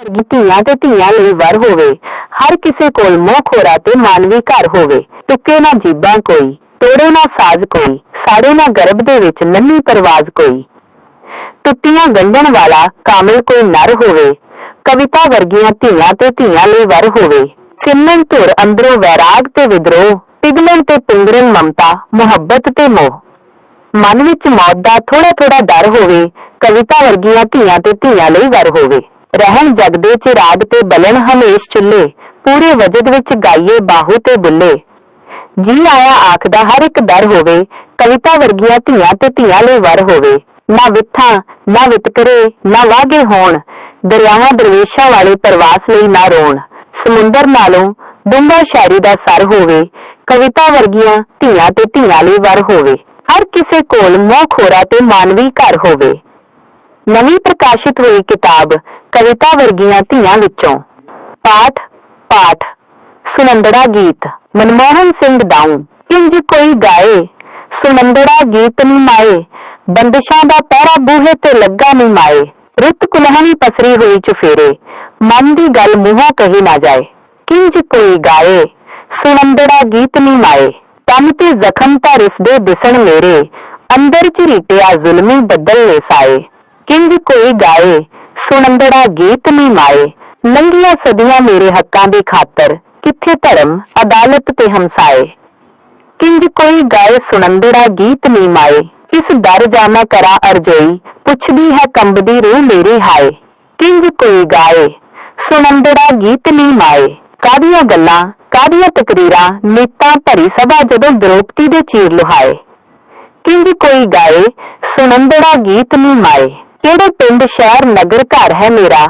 ਵਰਗੀ ਧੀਆਂ ਤੇ ਧੀਆਂ ਲਈ ਵਰ ਹੋਵੇ। ਹਰ ਕਿਸੇ ਕੋਲ ਮੋਹ ਖੋਰਾ ਤੇ ਮਾਨਵੀ ਘਰ ਹੋਵੇ। ਟੁੱਕੇ ਨਾ ਜੀਬਾਂ ਕੋਈ, ਤੋੜੇ ਨਾ ਸਾਜ਼ ਕੋਈ, ਸਾੜੇ ਨਾ ਗਰਭ ਦੇ ਵਿੱਚ ਨੰਨੀ ਪਰਵਾਜ਼ ਕੋਈ। ਟੁੱਟੀਆਂ ਗੰਢਣ ਵਾਲਾ ਕਾਮਲ ਕੋਈ ਨਰ ਹੋਵੇ। ਕਵਿਤਾ ਵਰਗੀਆਂ ਧੀਆਂ ਤੇ ਧੀਆਂ ਲਈ ਵਰ ਹੋਵੇ। ਸਿਮਰਨ ਧੁਰ ਅੰਦਰੋਂ ਵੈਰਾਗ ਤੇ ਵਿਦਰੋਹ ਪਿਗਲਣ ਤੇ ਪਿੰਗਰਨ ਮਮਤਾ, ਮੁਹੱਬਤ ਤੇ ਮੋਹ। ਮਨ ਵਿੱਚ ਮੌਤ ਦਾ ਥੋੜਾ ਥੋੜਾ ਡਰ ਹੋਵੇ, ਕਵਿਤਾ ਵਰਗੀਆਂ ਧੀਆਂ ਤੇ ਧੀਆਂ ਲਈ ਵਰ ਹੋਵੇ। ਰਹਿਣ ਜਗਦੇ ਚ ਰਾਗ ਤੇ ਬਲਣ ਹਮੇਸ਼ ਚੁੱਲੇ ਪੂਰੇ ਵਜਦ ਵਿੱਚ ਗਾਈਏ ਬਾਹੂ ਤੇ ਬੁੱਲੇ। ਜੀ ਆਇਆ ਆਖਦਾ, ਹਰ ਇੱਕ ਦਰ ਹੋਵੇ, ਕਵਿਤਾ ਵਰਗੀਆਂ ਧੀਆਂ ਤੇ ਧੀਆਂ ਲਈ ਵਰ ਹੋਵੇ। ਨਾ ਵਿਥਾਂ, ਨਾ ਵਿਤਕਰੇ, ਨਾ ਵਾਗੇ ਹੋਣ। ਦਰਿਆਵਾਂ ਦਰਵੇਸ਼ਾਂ ਵਾਲੇ ਪ੍ਰਵਾਸ ਲਈ ਨਾ ਰੋਣ। ਸਮੁੰਦਰ ਨਾਲੋਂ ਡੂੰਘਾ ਸ਼ਾਇਰੀ ਦਾ ਸਰ ਹੋਵੇ, ਕਵਿਤਾ ਵਰਗੀਆਂ ਧੀਆਂ ਤੇ ਧੀਆਂ ਲਈ ਵਰ ਹੋਵੇ। ਹਰ ਕਿਸੇ ਕੋਲ ਮੋਹ ਖੋਰਾ ਤੇ ਮਾਨਵੀ ਘਰ ਹੋਵੇ। ਨਵੀਂ ਪ੍ਰਕਾਸ਼ਿਤ ਹੋਈ ਕਿਤਾਬ ਕਵਿਤਾ ਵਰਗੀਆਂ ਧੀਆਂ ਵਿੱਚੋਂ ਪਾਠ ਪਾਠ, ਸੁਨੰਦੜਾ ਗੀਤ, ਮਨਮੋਹਨ ਸਿੰਘ ਦਾਊ। ਇੰਜ ਕੋਈ ਗਾਏ, ਸੁਨੰਦੜਾ ਗੀਤ ਨੀ ਮਾਏ, ਬੰਦਸ਼ਾਂ ਦਾ ਪਹਿਰਾ ਬੂਹੇ ਤੇ ਲੱਗਾ ਨੀ ਮਾਏ। ਰੁੱਤ ਕੁਲਹਣੀ ਪਸਰੀ ਹੋਈ ਚੁਫੇਰੇ, ਮਨ ਦੀ ਗੱਲ ਮੂੰਹੋਂ ਕਹੀ ਨਾ ਜਾਏ। ਕਿੰਜ ਕੋਈ ਗਾਏ, ਸੁਨੰਦੜਾ ਗੀਤ ਨੀ ਮਾਏ। ਤਨ ਤੇ ਜ਼ਖਮ ਤਾਂ ਰਿਸਦੇ ਦਿਸਣ ਮੇਰੇ, ਅੰਦਰ ਚ ਰੀਟਿਆ ਜ਼ੁਲਮੀ ਬੱਦਲ ਨੇ ਸਾਏ। ਕਿੰਜ ਕੋਈ ਗਾਏ ਸੁਣੰਦੜਾ ਗੀਤ ਨੀ ਮਾਏ। ਲੰਘੀਆਂ ਸਦੀਆਂ ਮੇਰੇ ਹੱਕਾਂ ਦੀ ਖਾਤਰ ਕਿੱਥੇ ਧਰਮ, ਅਦਾਲਤ ਤੇ ਹਮਸਾਏ ਕਿੰਜ ਕੋਈ ਗਾਏ ਸੁਨੰਦੜਾ ਗੀਤ ਨੀ ਮਾਏ। ਕਿਸ ਦਰ ਜਾਮਾ ਕਰਾ ਅਰਜੋਈ, ਪੁੱਛਦੀ ਹੈ ਕੰਬਦੀ ਰੂਹ ਮੇਰੀ ਹਾਏ। ਕਿੰਜ ਕੋਈ ਗਾਏ ਸੁਨੰਦੜਾ ਗੀਤ ਨੀ ਮਾਏ। ਕਾਦੀਆਂ ਗੱਲਾਂ ਕਾਦੀਆਂ ਤਕਰੀਰਾਂ, ਨੇਤਾ ਭਰੀ ਸਭਾ ਜਦੋਂ ਦ੍ਰੋਪਤੀ ਦੇ ਚੀਰ ਲੁਹਾਏ। ਕਿੰਜ ਕੋਈ ਗਾਏ ਸੁਣੰਦੜਾ ਗੀਤ ਨੀ ਮਾਏ। ਕਿਹੜੇ ਪਿੰਡ, ਸ਼ਹਿਰ, ਨਗਰ, ਘਰ ਹੈ ਮੇਰਾ?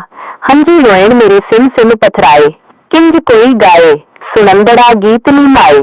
ਹੰਝੂ ਲੋਇਣ ਮੇਰੇ ਸਿਮ ਸਿਮ ਪਥਰਾਏ। ਕਿੰਜ ਕੋਈ ਗਾਏ ਸੁਣੰਦੜਾ ਗੀਤ ਨੀ ਮਾਏ।